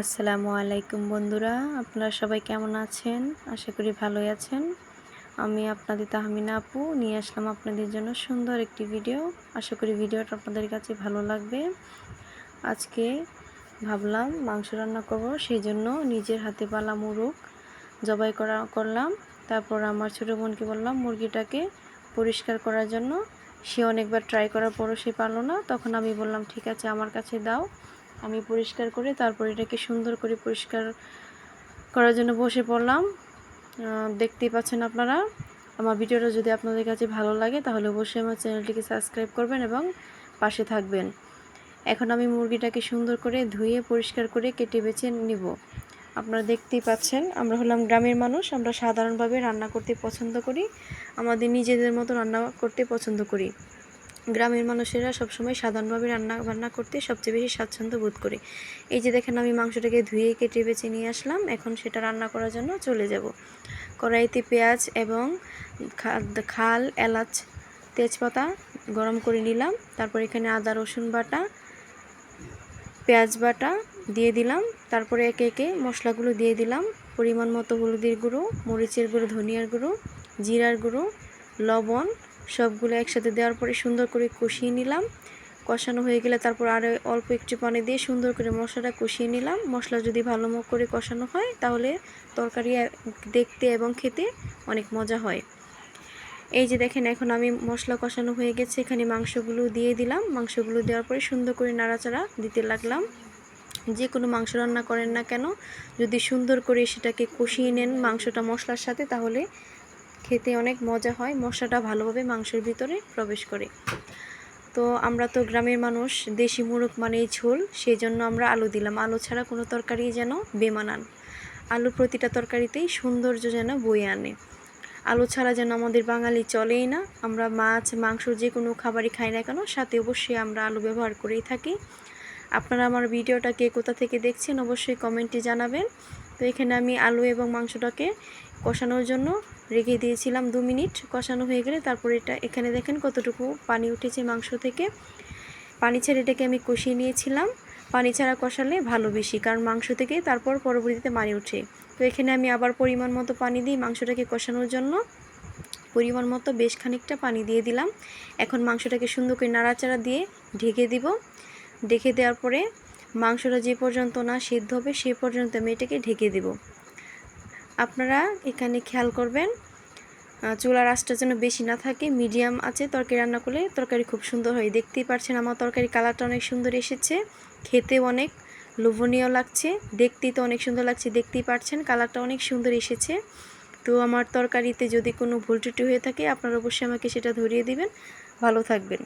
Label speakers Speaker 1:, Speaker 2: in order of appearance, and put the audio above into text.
Speaker 1: আসসালামু আলাইকুম বন্ধুরা, আপনারা সবাই কেমন আছেন? আশা করি ভালোই আছেন। আমি আপনাদের তাহমিনা আপু, নিয়ে আসলাম আপনাদের জন্য সুন্দর একটি ভিডিও। আশা করি ভিডিওটা আপনাদের কাছে ভালো লাগবে। আজকে ভাবলাম মাংস রান্না করব, সেই জন্য নিজের হাতে পালা মুরগ জবাই করা করলাম। তারপর আমার ছোটো বোনকে বললাম, মুরগিটাকে পরিষ্কার করার জন্য। সে অনেকবার ট্রাই করার পরও সে পারল না। তখন আমি বললাম, ঠিক আছে, আমার কাছে দাও। আমি পরিষ্কার করে তারপর এটাকে সুন্দর করে পরিষ্কার করার জন্য বসে পড়লাম। দেখতেই পাচ্ছেন আপনারা। আমার ভিডিওটা যদি আপনাদের কাছে ভালো লাগে তাহলে অবশ্যই আমার চ্যানেলটিকে সাবস্ক্রাইব করবেন এবং পাশে থাকবেন। এখন আমি মুরগিটাকে সুন্দর করে ধুয়ে পরিষ্কার করে কেটে বেছে নিব। আপনারা দেখতেই পাচ্ছেন, আমরা হলাম গ্রামের মানুষ, আমরা সাধারণভাবে রান্না করতে পছন্দ করি, আমাদের নিজেদের মতো রান্না করতে পছন্দ করি। গ্রামের মানুষেরা সবসময় সাধারণভাবে রান্না, বান্না করতে সবচেয়ে বেশি স্বাচ্ছন্দ্য বোধ করে। এই যে দেখেন, আমি মাংসটাকে ধুয়ে কেটে বেছে নিয়ে আসলাম। এখন সেটা রান্না করার জন্য চলে যাব। কড়াইতে পেঁয়াজ এবং খাল, এলাচ, তেজপাতা গরম করে নিলাম। তারপর এখানে আদা, রসুন বাটা, পেঁয়াজ বাটা দিয়ে দিলাম। তারপরে একে একে মশলাগুলো দিয়ে দিলাম। পরিমাণ মতো হলুদের গুঁড়ো, মরিচের গুঁড়ো, ধনিয়ার গুঁড়ো, জিরার গুঁড়ো, লবণ সবগুলো একসাথে দেওয়ার পরে সুন্দর করে কষিয়ে নিলাম। কষানো হয়ে গেলে তারপর আরও অল্প একটু পানি দিয়ে সুন্দর করে মশলাটা কষিয়ে নিলাম। মশলা যদি ভালো মতো করে কষানো হয়, তাহলে তরকারি দেখতে এবং খেতে অনেক মজা হয়। এই যে দেখেন, এখন আমি মশলা কষানো হয়ে গেছে। এখানে মাংসগুলো দিয়ে দিলাম। মাংসগুলো দেওয়ার পরে সুন্দর করে নাড়াচাড়া দিতে লাগলাম। যে কোনো মাংস রান্না করেন না কেন, যদি সুন্দর করে সেটাকে কষিয়ে নেন মাংসটা মশলার সাথে, তাহলে খেতে অনেক মজা হয়। মশলাটা ভালোভাবে মাংসের ভিতরে প্রবেশ করে। তো আমরা তো গ্রামের মানুষ, দেশি মুরগ মানেই ঝোল সেই জন্য আমরা আলু দিলাম। আলু ছাড়া কোনো তরকারি যেন বেমানান। আলু প্রতিটা তরকারিতেই সৌন্দর্য যেন বয়ে আনে। আলু ছাড়া যেন আমাদের বাঙালি চলেই না। আমরা মাছ, মাংস যে কোনো খাবারই খাই না কেন, সাথে অবশ্যই আমরা আলু ব্যবহার করেই থাকি। আপনারা আমার ভিডিওটা কে কোথা থেকে দেখছেন, অবশ্যই কমেন্টে জানাবেন। তো এখানে আমি আলু এবং মাংসটাকে কষানোর জন্য রেখে দিয়েছিলাম দু মিনিট কষানো হয়ে গেলে তারপর এটা এখানে দেখেন কতটুকু পানি উঠেছে মাংস থেকে। পানি ছেড়ে এটাকে আমি কষিয়ে নিয়েছিলাম। পানি ছাড়া কষালে ভালো বেশি, কারণ মাংস থেকে তারপর পরবর্তীতে পানি উঠে তো এখানে আমি আবার পরিমাণ মতো পানি দিই মাংসটাকে কষানোর জন্য। পরিমাণ মতো বেশ খানিকটা পানি দিয়ে দিলাম। এখন মাংসটাকে সুন্দর করে নাড়াচাড়া দিয়ে ঢেকে দিব। ঢেকে দেওয়ার পরে মাংসটা যে পর্যন্ত না সিদ্ধ হবে সে পর্যন্ত আমি এটাকে ঢেকে দেব। আপনারা এখানে খেয়াল করবেন চুলার আঁচটা যেন বেশি না থাকে, মিডিয়াম আছে, তরকারি রান্না করলে তরকারি খুব সুন্দর হয়। দেখতেই পাচ্ছেন আমার তরকারি কালারটা অনেক সুন্দর এসেছে, খেতেও অনেক লোভনীয় লাগছে, দেখতেই তো অনেক সুন্দর লাগছে, দেখতেই পাচ্ছেন কালারটা অনেক সুন্দর এসেছে। তো আমার তরকারিতে যদি কোনো ভুল ত্রুটি হয়ে থাকে, আপনারা অবশ্যই আমাকে সেটা ধরিয়ে দিবেন। ভালো থাকবেন।